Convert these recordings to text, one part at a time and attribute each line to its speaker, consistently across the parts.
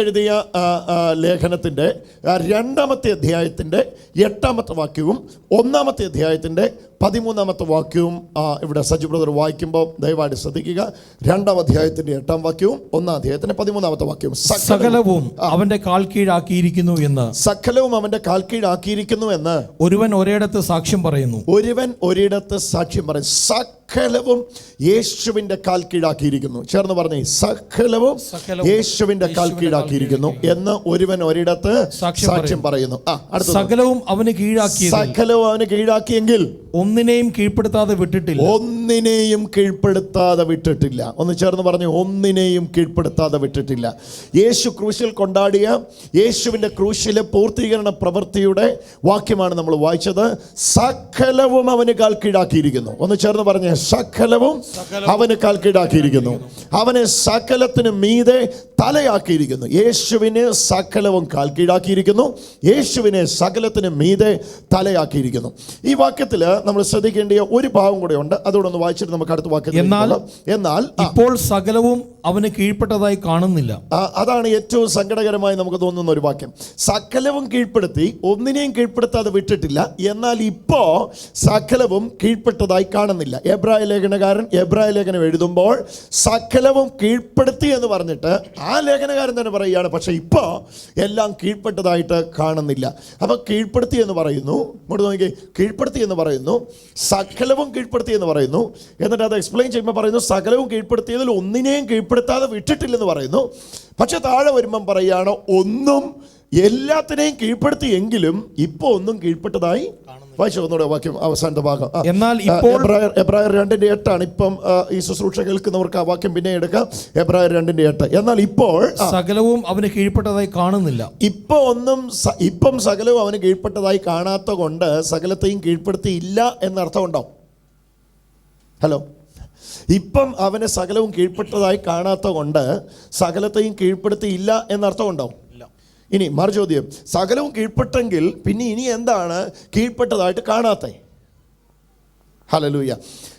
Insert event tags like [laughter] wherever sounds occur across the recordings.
Speaker 1: എഴുതിയ ലേഖനത്തിന്റെ രണ്ടാമത്തെ അധ്യായത്തിന്റെ എട്ടാമത്തെ വാക്യവും ഒന്നാമത്തെ അധ്യായത്തിന്റെ പതിമൂന്നാമത്തെ വാക്യവും ഇവിടെ സജി ബ്രദർ വായിക്കുമ്പോൾ ദയവായിട്ട് ശ്രദ്ധിക്കുക. രണ്ടാം അധ്യായത്തിന്റെ എട്ടാം വാക്യവും ഒന്നാം അധ്യായത്തിന്റെ പതിമൂന്നാമത്തെ വാക്യവും സകലവും
Speaker 2: അവന്റെ കാൽ കീഴാക്കിയിരിക്കുന്നു എന്ന്.
Speaker 1: സകലവും അവന്റെ കാൽ കീഴാക്കിയിരിക്കുന്നു എന്ന്.
Speaker 2: ഒരുവൻ ഒരിടത്ത് സാക്ഷ്യം പറയുന്നു.
Speaker 1: ഒരുവൻ ഒരിടത്ത് സാക്ഷ്യം പറയും. സകലവും യേശുവിന്റെ കാൽ കീഴാക്കിയിരിക്കുന്നു. ചേർന്ന് പറഞ്ഞേ സകലവും യേശുവിന്റെ കാൽ കീഴാക്കിയിരിക്കുന്നു എന്ന് ഒരുവൻ ഒരിടത്ത്
Speaker 2: സാക്ഷ്യം
Speaker 1: സാക്ഷ്യം പറയുന്നു. ആ അടുത്ത
Speaker 2: സകലവും അവന് കീഴാക്കി
Speaker 1: സകലവും അവന് കീഴാക്കിയെങ്കിൽ
Speaker 2: ഒന്നിനെയും കീഴ്പ്പെടുത്താതെ വിട്ടിട്ടില്ല.
Speaker 1: ഒന്നിനെയും കീഴ്പ്പെടുത്താതെ വിട്ടിട്ടില്ല. ഒന്ന് ചേർന്ന് പറഞ്ഞു ഒന്നിനെയും കീഴ്പ്പെടുത്താതെ വിട്ടിട്ടില്ല. യേശു ക്രൂശിൽ കൊണ്ടാടിയ യേശുവിന്റെ ക്രൂശിലെ പൂർത്തീകരണ പ്രവൃത്തിയുടെ വാക്യമാണ് നമ്മൾ വായിച്ചത്. സകലവും അവന് കാൽ കീഴാക്കിയിരിക്കുന്നു ഒന്ന് ചേർന്ന് പറഞ്ഞ സകലവും അവന് കാൽ കീഴാക്കിയിരിക്കുന്നു അവനെ സകലത്തിന് മീതെ തലയാക്കിയിരിക്കുന്നു. യേശുവിന് സകലവും കാൽ കീഴാക്കിയിരിക്കുന്നു യേശുവിനെ സകലത്തിന് മീതെ തലയാക്കിയിരിക്കുന്നു. ഈ വാക്യത്തിൽ നമ്മൾ ശ്രദ്ധിക്കേണ്ട ഒരു ഭാവം കൂടെ ഉണ്ട്. അതുകൂടെ ഒന്ന് വായിച്ചിട്ട് നമുക്ക് അടുത്ത വാക്ക്
Speaker 2: എന്നാൽ-.
Speaker 1: എന്നാൽ
Speaker 2: ഇപ്പോൾ സകലവും അവന് കീഴ്പ്പെട്ടതായി കാണുന്നില്ല.
Speaker 1: അതാണ് ഏറ്റവും സങ്കടകരമായി നമുക്ക് തോന്നുന്ന ഒരു വാക്യം. സകലവും കീഴ്പ്പെടുത്തി ഒന്നിനെയും കീഴ്പ്പെടുത്താതെ വിട്ടിട്ടില്ല. എന്നാൽ ഇപ്പോ സകലവും കീഴ്പ്പെട്ടതായി കാണുന്നില്ല. എബ്രായ ലേഖനകാരൻ എബ്രായ ലേഖനം എഴുതുമ്പോൾ സകലവും കീഴ്പ്പെടുത്തി എന്ന് പറഞ്ഞിട്ട് ആ ലേഖനകാരൻ തന്നെ പറയുകയാണ്. പക്ഷേ ഇപ്പോൾ എല്ലാം കീഴ്പ്പെട്ടതായിട്ട് കാണുന്നില്ല. അപ്പൊ കീഴ്പ്പെടുത്തി എന്ന് പറയുന്നു. ഇങ്ങോട്ട് നോക്കി കീഴ്പ്പെടുത്തി എന്ന് പറയുന്നു. സകലവും കീഴ്പ്പെടുത്തി എന്ന് പറയുന്നു. എന്നിട്ട് അത് എക്സ്പ്ലെയിൻ ചെയ്യുമ്പോൾ പറയുന്നു സകലവും കീഴ്പ്പെടുത്തിയതിൽ ഒന്നിനെയും കീഴ്പ്പെടുത്താതെ വിട്ടിട്ടില്ലെന്ന് പറയുന്നു. പക്ഷെ താഴെ വരുമ്പം പറയുകയാണ് ഒന്നും എല്ലാത്തിനെയും കീഴ്പ്പെടുത്തിയെങ്കിലും ഇപ്പോൾ ഒന്നും കീഴ്പ്പെട്ടതായി വായിച്ചു ഒന്നുകൂടെ വാക്യം അവസാനത്തെ ഭാഗം.
Speaker 2: എന്നാൽ ഇപ്പോൾ
Speaker 1: എബ്രായർ രണ്ടിന്റെ എട്ടാണ്. ഇപ്പം ഈ ശുശ്രൂഷ കേൾക്കുന്നവർക്ക് ആ വാക്യം പിന്നെ എടുക്കാം. എബ്രായർ രണ്ടിന്റെ എട്ട്. എന്നാൽ ഇപ്പോൾ
Speaker 2: സകലവും അവന് കീഴ്പ്പെട്ടതായി കാണുന്നില്ല.
Speaker 1: ഇപ്പൊ ഒന്നും ഇപ്പം സകലവും അവന് കീഴ്പ്പെട്ടതായി കാണാത്ത കൊണ്ട് സകലത്തെയും കീഴ്പ്പെടുത്തിയില്ല എന്നർത്ഥമുണ്ടോ ഹലോ. ഇപ്പം അവന് സകലവും കീഴ്പ്പെട്ടതായി കാണാത്ത കൊണ്ട് സകലത്തെയും കീഴ്പ്പെടുത്തിയില്ല എന്നർത്ഥമുണ്ടോ ഇനി മറുചോദ്യം. സകലവും കീഴ്പ്പെട്ടെങ്കിൽ പിന്നെ ഇനി എന്താണ് കീഴ്പ്പെട്ടതായിട്ട് കാണാത്തേ? ഹലലൂയ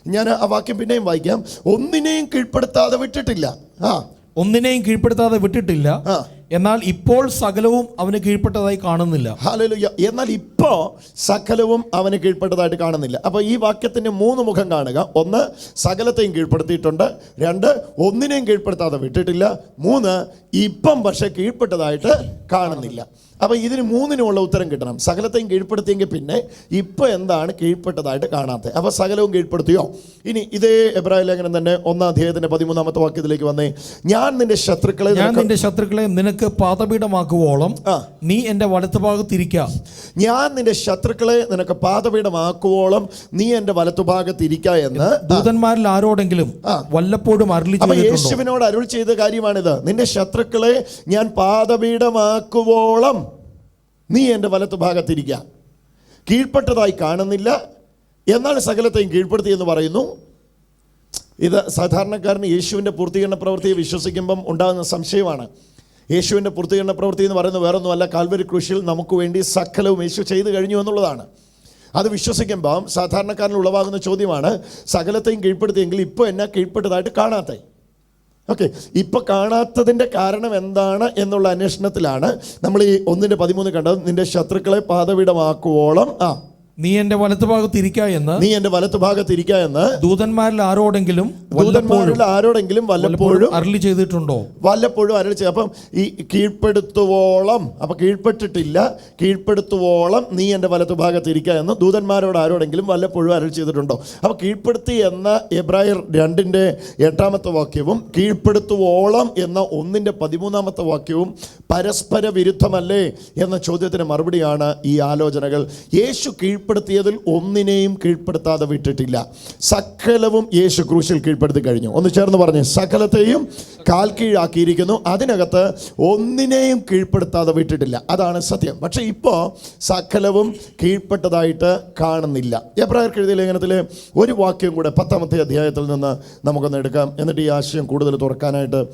Speaker 1: ഞാൻ ആ വാക്യം പിന്നെയും വായിക്കാം. ഒന്നിനെയും കീഴ്പ്പെടുത്താതെ വിട്ടിട്ടില്ല. ആ.
Speaker 2: ഒന്നിനെയും കീഴ്പ്പെടുത്താതെ വിട്ടിട്ടില്ല.
Speaker 1: ആ.
Speaker 2: എന്നാൽ ഇപ്പോൾ സകലവും അവന് കീഴ്പ്പെട്ടതായി കാണുന്നില്ല.
Speaker 1: ഹാലലുയ്യ എന്നാൽ ഇപ്പോൾ സകലവും അവന് കീഴ്പ്പെട്ടതായിട്ട് കാണുന്നില്ല. അപ്പോൾ ഈ വാക്യത്തിന്റെ മൂന്ന് മുഖം കാണുക. ഒന്ന് സകലത്തെയും കീഴ്പ്പെടുത്തിയിട്ടുണ്ട്. രണ്ട് ഒന്നിനെയും കീഴ്പ്പെടുത്താതെ വിട്ടിട്ടില്ല. മൂന്ന് ഇപ്പം പക്ഷേ കീഴ്പ്പെട്ടതായിട്ട് കാണുന്നില്ല. അപ്പോൾ ഇതിന് മൂന്നിനുമുള്ള ഉത്തരം കിട്ടണം. സകലത്തെയും കീഴ്പ്പെടുത്തിയെങ്കിൽ പിന്നെ ഇപ്പം എന്താണ് കീഴ്പ്പെട്ടതായിട്ട് കാണാത്തത് അപ്പോൾ സകലവും കീഴ്പ്പെടുത്തിയോ? ഇനി ഇതേ എബ്രാഹിം ലേഖനം തന്നെ ഒന്നാം അധ്യായത്തിന്റെ പതിമൂന്നാമത്തെ വാക്യത്തിലേക്ക് വന്നേ. ഞാൻ നിന്റെ ശത്രുക്കളെ
Speaker 2: ഞാൻ നിന്റെ ശത്രുക്കളെ നിനക്ക് പാതപീഠമാക്കുവോളം. നീ എന്റെ വലത്തുഭാഗത്തിരിക്ക.
Speaker 1: ഞാൻ നിന്റെ ശത്രുക്കളെ നിനക്ക് പാതപീഠമാക്കുവോളം നീ എന്റെ വലത്തുഭാഗത്ത് ഭാഗത്തിരിക്കുക എന്ന്.
Speaker 2: ദൂതന്മാരിൽ ആരോടെങ്കിലും. വല്ലപ്പോഴും അരുളി
Speaker 1: യേശുവിനോട് അരുൾ ചെയ്ത കാര്യമാണിത്. നിന്റെ ശത്രുക്കളെ ഞാൻ പാതപീഠമാക്കുവോളം. നീ എന്റെ വലത്ത് ഭാഗത്തിരിക്കുക കീഴ്പ്പെട്ടതായി കാണുന്നില്ല. എന്നാൽ സകലത്തെയും കീഴ്പ്പെടുത്തി എന്ന് പറയുന്നു. ഇത് സാധാരണക്കാരന് യേശുവിന്റെ പൂർത്തീകരണ പ്രവൃത്തിയെ വിശ്വസിക്കുമ്പം ഉണ്ടാകുന്ന സംശയമാണ്. യേശുവിന്റെ പൂർത്തീകരണ പ്രവൃത്തി എന്ന് പറയുന്നത് വേറൊന്നുമല്ല കാൽവരി കൃഷിയിൽ നമുക്ക് വേണ്ടി സകലവും യേശു ചെയ്തു കഴിഞ്ഞു എന്നുള്ളതാണ്. അത് വിശ്വസിക്കുമ്പം സാധാരണക്കാരന് ഉളവാകുന്ന ചോദ്യമാണ് സകലത്തെയും കീഴ്പ്പെടുത്തിയെങ്കിൽ ഇപ്പോൾ എന്നെ കീഴ്പ്പെട്ടതായിട്ട് കാണാത്തേ? ഓക്കെ ഇപ്പൊ കാണാത്തതിന്റെ കാരണം എന്താണ് എന്നുള്ള അന്വേഷണത്തിലാണ് നമ്മൾ ഈ ഒന്നിന്റെ പതിമൂന്ന് കണ്ടത്. നിന്റെ ശത്രുക്കളെ പാതവിടമാക്കുവോളം. ആ
Speaker 2: നീ എന്റെ വലത്തുഭാഗത്തിരിക്ക എന്ന്
Speaker 1: നീ എന്റെ വലത്തു ഭാഗത്ത് ഇരിക്ക എന്ന്
Speaker 2: ദൂതന്മാരിൽ ആരോടെങ്കിലും
Speaker 1: ദൂതന്മാരിൽ ആരോടെങ്കിലും വല്ലപ്പോഴും
Speaker 2: അരളി ചെയ്തിട്ടുണ്ടോ?
Speaker 1: വല്ലപ്പോഴും അരൾ ചെയ്യും. അപ്പം ഈ കീഴ്പ്പെടുത്തുവോളം അപ്പം കീഴ്പ്പെട്ടിട്ടില്ല കീഴ്പ്പെടുത്തുവോളം നീ എന്റെ വലത്തു ഭാഗത്ത് ഇരിക്കുക എന്ന് ദൂതന്മാരോട് ആരോടെങ്കിലും വല്ലപ്പോഴും അരൾ ചെയ്തിട്ടുണ്ടോ? അപ്പോൾ കീഴ്പ്പെടുത്തി എന്ന എബ്രായർ രണ്ടിന്റെ എട്ടാമത്തെ വാക്യവും കീഴ്പ്പെടുത്തുവോളം എന്ന ഒന്നിന്റെ പതിമൂന്നാമത്തെ വാക്യവും പരസ്പര വിരുദ്ധമല്ലേ എന്ന ചോദ്യത്തിന് മറുപടിയാണ് ഈ ആലോചനകൾ. യേശു കീഴ്പ്പെടുത്തിയതിൽ ഒന്നിനെയും കീഴ്പ്പെടുത്താതെ വിട്ടിട്ടില്ല. സകലവും യേശു ക്രൂശിൽ കീഴ്പ്പെടുത്തി കഴിഞ്ഞു. ഒന്ന് ചേർന്ന് പറഞ്ഞ് സകലത്തെയും കാൽ കീഴാക്കിയിരിക്കുന്നു. അതിനകത്ത് ഒന്നിനെയും കീഴ്പ്പെടുത്താതെ വിട്ടിട്ടില്ല. അതാണ് സത്യം. പക്ഷേ ഇപ്പോൾ സകലവും കീഴ്പ്പെട്ടതായിട്ട് കാണുന്നില്ല. എബ്രായർക്ക് എഴുതിയ ലേഖനത്തിൽ ഒരു വാക്യം കൂടെ പത്താമത്തെ അധ്യായത്തിൽ നിന്ന് നമുക്കൊന്ന് എടുക്കാം. എന്നിട്ട് ഈ ആശയം കൂടുതൽ തുറക്കാനായിട്ട്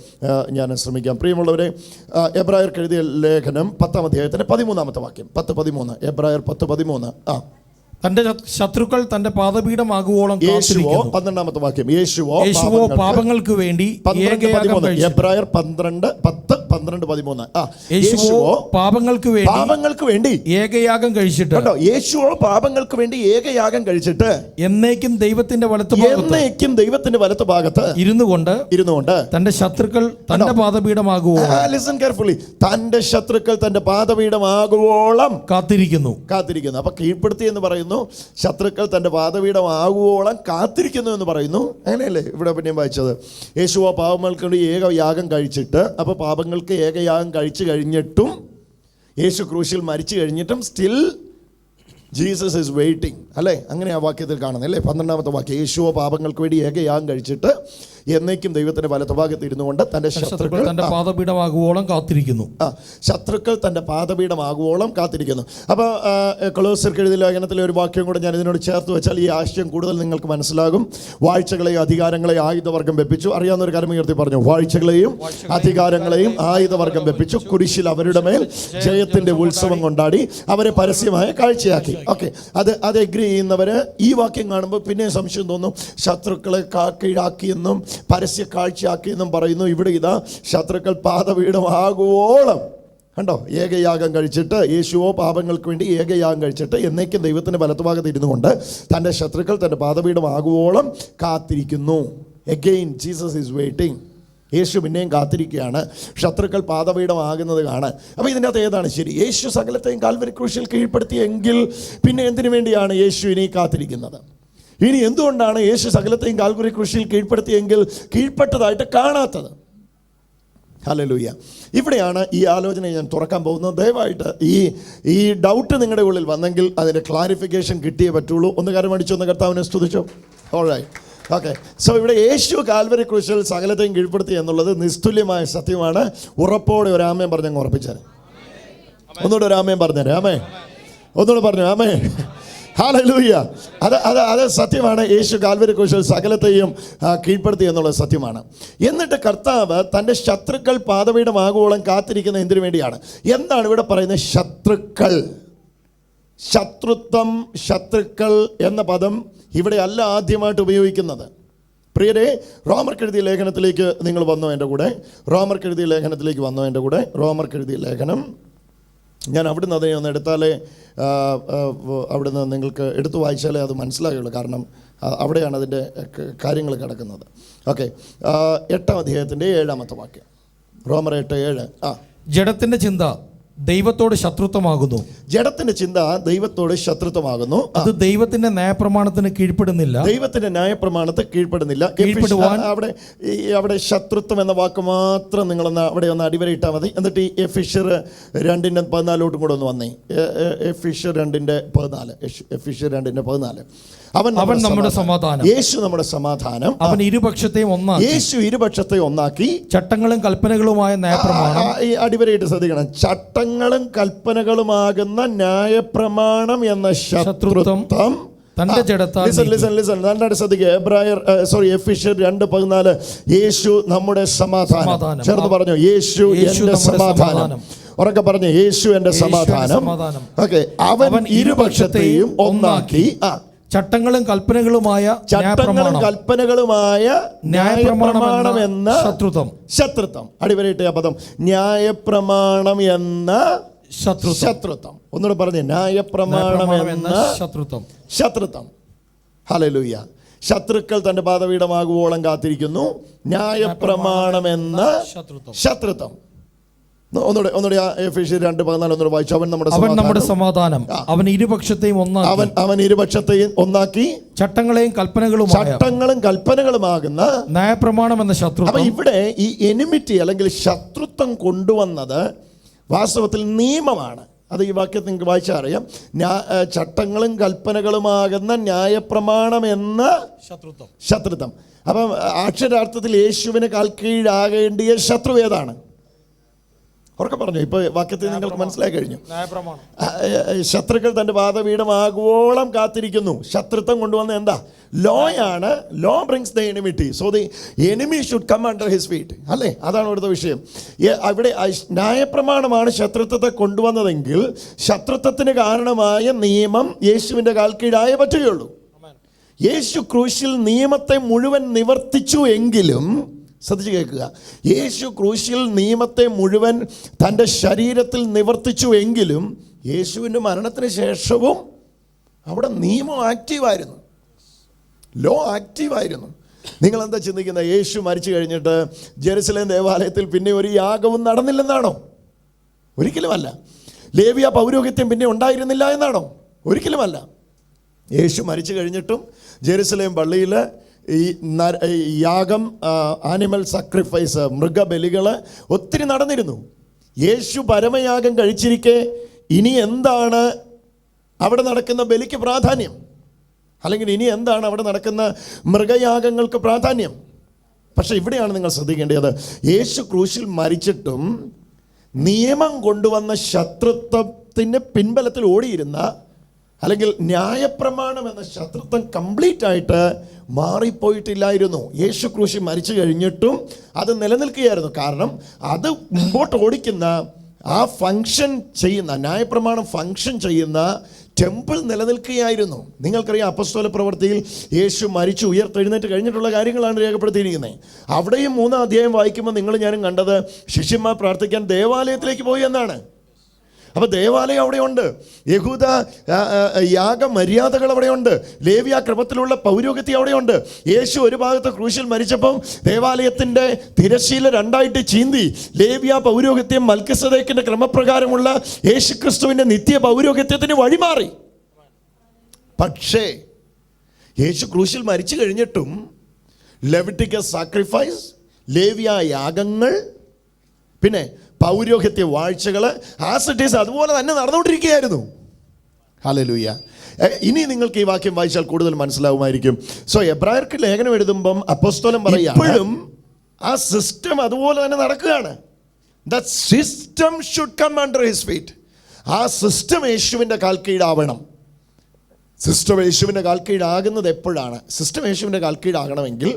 Speaker 1: ഞാൻ ശ്രമിക്കാം. പ്രിയമുള്ളവരെ ആ, എബ്രായർക്ക് എഴുതിയ ലേഖനം പത്താം അധ്യായത്തിന്റെ പതിമൂന്നാമത്തെ വാക്യം. പത്ത് പതിമൂന്ന്. എബ്രായർ പത്ത് പതിമൂന്ന്. ആ.
Speaker 2: തന്റെ ശത്രുക്കൾ തന്റെ പാദപീഠമാകുവോളം
Speaker 1: യേശുവോ പന്ത്രണ്ടാമത്തെ വാക്യം. യേശുവോ
Speaker 2: യേശുവോ
Speaker 1: പാപങ്ങൾക്ക്
Speaker 2: വേണ്ടി
Speaker 1: എബ്രായർ പന്ത്രണ്ട് പത്ത് പന്ത്രണ്ട് പതിമൂന്ന്. ആ
Speaker 2: യേശുവോ പാപങ്ങൾക്ക് വേണ്ടി
Speaker 1: പാപങ്ങൾക്ക് വേണ്ടി
Speaker 2: ഏകയാഗം കഴിച്ചിട്ട്
Speaker 1: കേട്ടോ യേശുവോ പാപങ്ങൾക്ക് വേണ്ടി ഏകയാഗം കഴിച്ചിട്ട്
Speaker 2: എന്നേക്കും ദൈവത്തിന്റെ വലത്ത്
Speaker 1: എന്നേക്കും ദൈവത്തിന്റെ വലത്ത് ഭാഗത്ത്
Speaker 2: ഇരുന്നു കൊണ്ട്
Speaker 1: ഇരുന്നുകൊണ്ട്
Speaker 2: തന്റെ ശത്രുക്കൾ തന്റെ പാദപീഠമാകുവോ
Speaker 1: ലിസൺ കെയർഫുള്ളി തന്റെ ശത്രുക്കൾ തന്റെ പാദപീഠമാകുവോളം
Speaker 2: കാത്തിരിക്കുന്നു.
Speaker 1: കാത്തിരിക്കുന്നു. അപ്പൊ കീഴ്പ്പെടുത്തി എന്ന് പറയുന്നു ശത്രുക്കൾ തന്റെ പാദപീഠമാകുവോളം കാത്തിരിക്കുന്നു എന്ന് പറയുന്നു. അങ്ങനെയല്ലേ ഇവിടെ പിന്നെയും വായിച്ചത്? യേശുവോ പാപങ്ങൾക്ക് വേണ്ടി ഏക യാഗം കഴിച്ചിട്ട് അപ്പൊ പാപങ്ങൾക്ക് ഏകയാഗം കഴിച്ചു കഴിഞ്ഞിട്ടും യേശു ക്രൂശിൽ മരിച്ചു കഴിഞ്ഞിട്ടും സ്റ്റിൽ ജീസസ് ഇസ് വെയിറ്റിംഗ് അല്ലേ? അങ്ങനെ ആ വാക്യത്തിൽ കാണുന്നത്. അല്ലേ? പന്ത്രണ്ടാമത്തെ വാക്യം. യേശുവോ പാപങ്ങൾക്ക് വേണ്ടി ഏകയാഗം കഴിച്ചിട്ട് എന്നേക്കും ദൈവത്തിന്റെ വലതുഭാഗത്ത് ഇരുന്നു കൊണ്ട് തന്റെ
Speaker 2: ശത്രുക്കൾ തന്റെ പാദപീഠമാകുവോളം കാത്തിരിക്കുന്നു.
Speaker 1: ആ ശത്രുക്കൾ തന്റെ പാദപീഠമാകുവോളം കാത്തിരിക്കുന്നു. അപ്പോൾ കൊളോസർക്ക് എഴുതിയ ലേഖനത്തിലെ ഒരു വാക്യം കൂടെ ഞാൻ ഇതിനോട് ചേർത്ത് വെച്ചാൽ ഈ ആശയം കൂടുതൽ നിങ്ങൾക്ക് മനസ്സിലാകും. വാഴ്ചകളെയും അധികാരങ്ങളെയും ആയുധവർഗം വെപ്പിച്ചു. അറിയാവുന്ന ഒരു കാര്യം ഉയർത്തി പറഞ്ഞു വാഴ്ചകളെയും അധികാരങ്ങളെയും ആയുധവർഗം വെപ്പിച്ചു. കുരിശിൽ അവരുടെ മേൽ ജയത്തിന്റെ ഉത്സവം കൊണ്ടാടി അവരെ പരസ്യമായ കാഴ്ചയാക്കി. ഓക്കെ അത് അത് എഗ്രി ചെയ്യുന്നവര് ഈ വാക്യം കാണുമ്പോൾ പിന്നെ സംശയം തോന്നും. ശത്രുക്കളെ കാ- കീഴാക്കിയെന്നും പരസ്യ കാഴ്ചയാക്കിയെന്നും പറയുന്നു. ഇവിടെ ഇതാ ശത്രുക്കൾ പാതപീഠമാകുവോളം കണ്ടോ? ഏകയാഗം കഴിച്ചിട്ട് യേശുവോ പാപങ്ങൾക്ക് വേണ്ടി ഏകയാഗം കഴിച്ചിട്ട് എന്നേക്കും ദൈവത്തിന്റെ വലത്തുഭാഗത്ത് ഇരുന്നു കൊണ്ട് തന്റെ ശത്രുക്കൾ തന്റെ പാതപീഠമാകുവോളം കാത്തിരിക്കുന്നു. എഗെയിൻ ജീസസ് ഈസ് വെയിറ്റിംഗ് യേശു പിന്നെയും കാത്തിരിക്കുകയാണ്. ശത്രുക്കൾ പാതപീഠമാകുന്നത് കാണാൻ. അപ്പോൾ ഇതിന്റെ അകത്ത് ഏതാണ് ശരി? യേശു സകലത്തെയും കാൽവരി ക്രൂശിൽ കീഴ്പ്പെടുത്തിയെങ്കിൽ പിന്നെ എന്തിനു വേണ്ടിയാണ് യേശു ഇനി കാത്തിരിക്കുന്നത്? ഇനി എന്തുകൊണ്ടാണ് യേശു സകലത്തെയും കാൽക്കുറി കൃഷിയിൽ കീഴ്പ്പെടുത്തിയെങ്കിൽ കീഴ്പ്പെട്ടതായിട്ട് കാണാത്തത്? ഹലലൂയ ഇവിടെയാണ് ഈ ആലോചന ഞാൻ തുറക്കാൻ പോകുന്നത്. ദയവായിട്ട് ഈ ഈ ഡൗട്ട് നിങ്ങളുടെ ഉള്ളിൽ വന്നെങ്കിൽ അതിന്റെ ക്ലാരിഫിക്കേഷൻ കിട്ടിയേ പറ്റുള്ളൂ. ഒന്ന് കാര്യം അടിച്ചു ഒന്ന് കർത്താവിനെ സ്തുതിച്ചോ? ഓൾറൈറ്റ് ഓക്കെ സോ ഇവിടെ യേശു കാൽവരി ക്രൂശിൽ സകലത്തെയും കീഴ്പ്പെടുത്തി എന്നുള്ളത് നിസ്തുല്യമായ സത്യമാണ്. ഉറപ്പോടെ ഒരു ആമയം പറഞ്ഞങ്ങ് ഉറപ്പിച്ചത് ഒന്നുകൂടെ ഒരു ആമയം പറഞ്ഞേരെ ആമേ ഒന്നുകൂടെ പറഞ്ഞു ആമേ ഹാലലൂയ അത് അത് അത് സത്യമാണ്. യേശു കാൽവരി കുശൽ സകലത്തെയും കീഴ്പ്പെടുത്തി എന്നുള്ളത് സത്യമാണ്. എന്നിട്ട് കർത്താവ് തന്റെ ശത്രുക്കൾ പാതപീഠമാകുവോളം കാത്തിരിക്കുന്ന എന്തിനു വേണ്ടിയാണ്? എന്താണ് ഇവിടെ പറയുന്നത്? ശത്രുക്കൾ. ശത്രുത്വം ശത്രുക്കൾ എന്ന പദം ഇവിടെ അല്ല ആദ്യമായിട്ട് ഉപയോഗിക്കുന്നത്. പ്രിയരെ റോമർ എഴുതിയ ലേഖനത്തിലേക്ക് നിങ്ങൾ വന്നോ എന്റെ കൂടെ? റോമർ എഴുതിയ ലേഖനത്തിലേക്ക് വന്നോ എന്റെ കൂടെ? റോമർ എഴുതിയ ലേഖനം ഞാൻ അവിടുന്ന് അതിനെ ഒന്ന് എടുത്താലേ അവിടുന്ന് നിങ്ങൾക്ക് എടുത്തു വായിച്ചാലേ അത് മനസ്സിലാകുള്ളൂ. കാരണം അവിടെയാണ് അതിന്റെ കാര്യങ്ങൾ കിടക്കുന്നത്. ഓക്കെ എട്ടാം അധ്യായത്തിന്റെ ഏഴാമത്തെ വാക്യം. റോമർ എട്ട് ഏഴ് ആ.
Speaker 2: ജഡത്തിന്റെ ചിന്ത ദൈവത്തോട് ശത്രുത്വമാകുന്നു.
Speaker 1: ജഡത്തിന്റെ ചിന്ത ദൈവത്തോട് ശത്രുത്വമാകുന്നു.
Speaker 2: അത് ദൈവത്തിന്റെ ന്യായപ്രമാണത്തിന് കീഴ്പ്പെടുന്നില്ല.
Speaker 1: ദൈവത്തിന്റെ ന്യായപ്രമാണത്തെ കീഴ്പ്പെടുന്നില്ല.
Speaker 2: കീഴ്പ്പെടുവാൻ-
Speaker 1: അവിടെ ഈ അവിടെ ശത്രുത്വം എന്ന വാക്ക് മാത്രം നിങ്ങൾ നിങ്ങളൊന്ന് അവിടെ ഒന്ന് അടിവരയിട്ടാൽ മതി. എന്നിട്ട് ഈ എഫിഷർ രണ്ടിന്റെ പതിനാലോട്ടും കൂടെ ഒന്ന് വന്നേ. എ- എ- എഫിഷർ രണ്ടിന്റെ പതിനാല്. എഫിഷ്യർ രണ്ടിന്റെ പതിനാല്. അവൻ
Speaker 2: അവൻ നമ്മുടെ സമാധാനം.
Speaker 1: യേശു നമ്മുടെ സമാധാനം.
Speaker 2: അവൻ ഇരുപക്ഷത്തെയും ഒന്നാക്കി.
Speaker 1: യേശു ഇരുപക്ഷത്തെ ഒന്നാക്കി.
Speaker 2: ചട്ടങ്ങളും കൽപ്പനകളുമായ
Speaker 1: നയപ്രമാണം അടിവരയിട്ട് ശ്രദ്ധിക്കണം. ചട്ടങ്ങളും കൽപ്പനകളുമാകുന്ന ന്യായപ്രമാണം എന്ന ശത്രുത്വം
Speaker 2: തന്റെ ജഡത്താൽ
Speaker 1: നന്നായിട്ട് ശ്രദ്ധിക്കുക. എബ്രായർ സോറി എഫിഷ്യർ രണ്ട് പതിനാല്. യേശു നമ്മുടെ സമാധാനം. ചേർന്ന് പറഞ്ഞു യേശു എന്റെ സമാധാനം. ഉറക്കെ പറഞ്ഞു യേശു എന്റെ സമാധാനം. ഓക്കെ. അവൻ ഇരുപക്ഷത്തെയും ഒന്നാക്കി. ആ.
Speaker 2: ചട്ടങ്ങളും കൽപ്പനകളുമായ
Speaker 1: ചട്ടങ്ങളും കൽപ്പനകളുമായ
Speaker 2: ന്യായപ്രമാണം എന്ന ശത്രുത്വം.
Speaker 1: ശത്രുത്വം. അടിവരയിട്ട് ആ പദം. ന്യായപ്രമാണം എന്ന
Speaker 2: ശത്രുത്വം.
Speaker 1: ശത്രുത്വം. ഒന്നുകൂടെ പറഞ്ഞു. ന്യായപ്രമാണം
Speaker 2: എന്ന ശത്രുത്വം.
Speaker 1: ശത്രുത്വം. ഹലലൂയ ശത്രുക്കൾ തന്റെ പാതപീഠമാകുവോളം കാത്തിരിക്കുന്നു. ന്യായപ്രമാണം എന്ന
Speaker 2: ശത്രുത്വം.
Speaker 1: ശത്രുത്വം. ഒന്നുകൂടെ ഒന്നുകൂടെ ആ എഫീഷ്യർ രണ്ട് പതിനാല് ഒന്നുകൂടെ വായിച്ചു. അവൻ നമ്മുടെ
Speaker 2: അവൻ നമ്മുടെ
Speaker 1: സമാധാനം.
Speaker 2: അവൻ ഇരുപക്ഷത്തെയും ഒന്നാക്കി.
Speaker 1: അവൻ അവൻ ഇരുപക്ഷത്തെയും ഒന്നാക്കി.
Speaker 2: ചട്ടങ്ങളെയും കൽപ്പനകളും
Speaker 1: ചട്ടങ്ങളും കൽപ്പനകളുമാകുന്ന
Speaker 2: ന്യായപ്രമാണം എന്ന
Speaker 1: അപ്പൊ
Speaker 2: ശത്രുത്വം
Speaker 1: ഇവിടെ ഈ എനിമിറ്റി അല്ലെങ്കിൽ ശത്രുത്വം കൊണ്ടുവന്നത് വാസ്തവത്തിൽ നിയമമാണ്. അത് ഈ വാക്യത്തിൽ നിങ്ങൾക്ക് വായിച്ചാൽ അറിയാം ചട്ടങ്ങളും കൽപ്പനകളുമാകുന്ന ന്യായപ്രമാണം എന്ന
Speaker 2: ശത്രുത്വം.
Speaker 1: ശത്രുത്വം. അപ്പം അക്ഷരാർത്ഥത്തിൽ യേശുവിന് കാൽക്കീഴാകേണ്ടിയ ശത്രു ഏതാണ്? ഉറക്കെ പറഞ്ഞു. ഇപ്പോൾ വാക്യത്തിൽ നിങ്ങൾക്ക് മനസ്സിലായി കഴിഞ്ഞു.
Speaker 2: ന്യായപ്രമാണം.
Speaker 1: തന്റെ ഏ, ആഗോളം ശത്രുക്കൾ തന്റെ കാത്തിരിക്കുന്നു. ശത്രുത്വം കൊണ്ടുവന്ന എന്താ? ലോ ആണ് law brings the enmity. So the enemy should come under his feet അല്ലേ? അതാണ് ഇവിടുത്തെ വിഷയം. അവിടെ ന്യായപ്രമാണമാണ് ശത്രുത്വത്തെ കൊണ്ടുവന്നതെങ്കിൽ ശത്രുത്വത്തിന് കാരണമായ നിയമം യേശുവിന്റെ കാൽക്കീഴായേ പറ്റുകയുള്ളൂ. യേശു ക്രൂശിൽ നിയമത്തെ മുഴുവൻ നിവർത്തിച്ചു എങ്കിലും ശ്രദ്ധിച്ച് കേൾക്കുക. യേശു ക്രൂശിൽ നിയമത്തെ മുഴുവൻ തന്റെ ശരീരത്തിൽ നിവർത്തിച്ചു എങ്കിലും യേശുവിന്റെ മരണത്തിന് ശേഷവും അവിടെ നിയമം ആക്റ്റീവായിരുന്നു. ലോ ആക്റ്റീവായിരുന്നു. നിങ്ങളെന്താ ചിന്തിക്കുന്നത്? യേശു മരിച്ചു കഴിഞ്ഞിട്ട് ജെറുസലേം ദേവാലയത്തിൽ പിന്നെ ഒരു യാഗവും നടന്നില്ലെന്നാണോ? ഒരിക്കലുമല്ല. ലേവിയ പൗരോഹിത്യം പിന്നെ ഉണ്ടായിരുന്നില്ല എന്നാണോ? ഒരിക്കലുമല്ല. യേശു മരിച്ചു കഴിഞ്ഞിട്ടും ജെറുസലേം പള്ളിയിൽ ഈ യാഗം ആനിമൽ സാക്രിഫൈസ് മൃഗബലികൾ ഒത്തിരി നടന്നിരുന്നു. യേശു പരമയാഗം കഴിച്ചിരിക്കെ ഇനി എന്താണ് അവിടെ നടക്കുന്ന ബലിക്ക് പ്രാധാന്യം? അല്ലെങ്കിൽ ഇനി എന്താണ് അവിടെ നടക്കുന്ന മൃഗയാഗങ്ങൾക്ക് പ്രാധാന്യം? പക്ഷെ ഇവിടെയാണ് നിങ്ങൾ ശ്രദ്ധിക്കേണ്ടത്. യേശു ക്രൂശിൽ മരിച്ചിട്ടും നിയമം കൊണ്ടുവന്ന ശത്രുത്വത്തിന്റെ പിൻബലത്തിൽ ഓടിയിരുന്ന അല്ലെങ്കിൽ ന്യായപ്രമാണം എന്ന ശത്രുത്വം കംപ്ലീറ്റ് ആയിട്ട് മാറിപ്പോയിട്ടില്ലായിരുന്നു. യേശു ക്രൂശി മരിച്ചു കഴിഞ്ഞിട്ടും അത് നിലനിൽക്കുകയായിരുന്നു. കാരണം അത് മുമ്പോട്ട് ഓടിക്കുന്ന ആ ഫങ്ഷൻ ചെയ്യുന്ന ന്യായപ്രമാണം ഫങ്ഷൻ ചെയ്യുന്ന ടെമ്പിൾ നിലനിൽക്കുകയായിരുന്നു. നിങ്ങൾക്കറിയാം അപ്പസ്തോല പ്രവൃത്തിയിൽ യേശു മരിച്ചു ഉയർത്തെഴുന്നേറ്റ് കഴിഞ്ഞിട്ടുള്ള കാര്യങ്ങളാണ് രേഖപ്പെടുത്തിയിരിക്കുന്നത്. അവിടെയും മൂന്നാം അധ്യായം വായിക്കുമ്പോൾ നിങ്ങൾ ഞാനും കണ്ടത് ശിഷ്യന്മാർ പ്രാർത്ഥിക്കാൻ ദേവാലയത്തിലേക്ക് പോയി എന്നാണ്. അപ്പൊ ദേവാലയം അവിടെയുണ്ട്. യഹൂദ യാഗ മര്യാദകൾ അവിടെയുണ്ട്. ലേവ്യ ക്രമത്തിലുള്ള പൗരോഗത്തി അവിടെയുണ്ട്. യേശു ഒരു ഭാഗത്ത് ക്രൂശിൽ മരിച്ചപ്പം ദേവാലയത്തിന്റെ തിരശീല രണ്ടായിട്ട് ചീന്തി. ലേവ്യ പൗരോഗത്യം മൽക്കസദേക്കിന്റെ ക്രമപ്രകാരമുള്ള യേശു ക്രിസ്തുവിന്റെ നിത്യ പൗരോഗത്യത്തിന് വഴിമാറി. പക്ഷേ യേശു ക്രൂശിൽ മരിച്ചു കഴിഞ്ഞിട്ടും ലെവിറ്റിക്ക സാക്രിഫൈസ് ലേവ്യ യാഗങ്ങൾ പിന്നെ പൗരോഹിത്യ വാഴ്ചകൾ ആസ് ഇറ്റ് ഈസ് അതുപോലെ തന്നെ നടന്നുകൊണ്ടിരിക്കുകയായിരുന്നു. ഹലലൂയ ഇനി നിങ്ങൾക്ക് ഈ വാക്യം വായിച്ചാൽ കൂടുതൽ മനസ്സിലാവുമായിരിക്കും. സോ എബ്രായർക്ക് ലേഖനം എഴുതുമ്പം അപ്പോസ്തോലം പറയാം ഇപ്പോഴും ആ സിസ്റ്റം അതുപോലെ തന്നെ നടക്കുകയാണ്. The system should come under his feet ആ സിസ്റ്റം യേശുവിന്റെ കാൽക്കീഴാവണം സിസ്റ്റം യേശുവിന്റെ കാൽക്കീഴാകുന്നത് എപ്പോഴാണ്? സിസ്റ്റം യേശുവിന്റെ കാൽക്കീഴാകണമെങ്കിൽ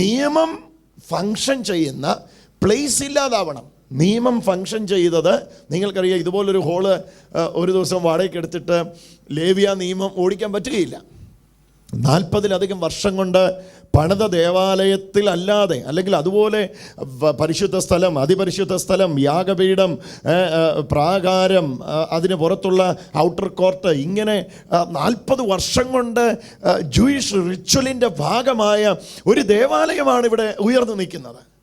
Speaker 1: നിയമം ഫങ്ഷൻ ചെയ്യുന്ന പ്ലേസ് ഇല്ലാതാവണം. നിയമം ഫങ്ഷൻ ചെയ്തത് നിങ്ങൾക്കറിയാം ഇതുപോലൊരു ഹോൾ ഒരു ദിവസം വാടകയ്ക്ക് എടുത്തിട്ട് ലേവിയ നിയമം ഓടിക്കാൻ പറ്റുകയില്ല. നാൽപ്പതിലധികം വർഷം കൊണ്ട് പണിത ദേവാലയത്തിൽ അല്ലാതെ അല്ലെങ്കിൽ അതുപോലെ പരിശുദ്ധ സ്ഥലം അതിപരിശുദ്ധ സ്ഥലം യാഗപീഠം പ്രാകാരം അതിന് പുറത്തുള്ള ഔട്ടർ കോർട്ട് ഇങ്ങനെ നാൽപ്പത് വർഷം കൊണ്ട് ജൂയിഷ് റിച്വലിന്റെ ഭാഗമായ ഒരു ദേവാലയമാണ് ഇവിടെ ഉയർന്നു നിൽക്കുന്നത്.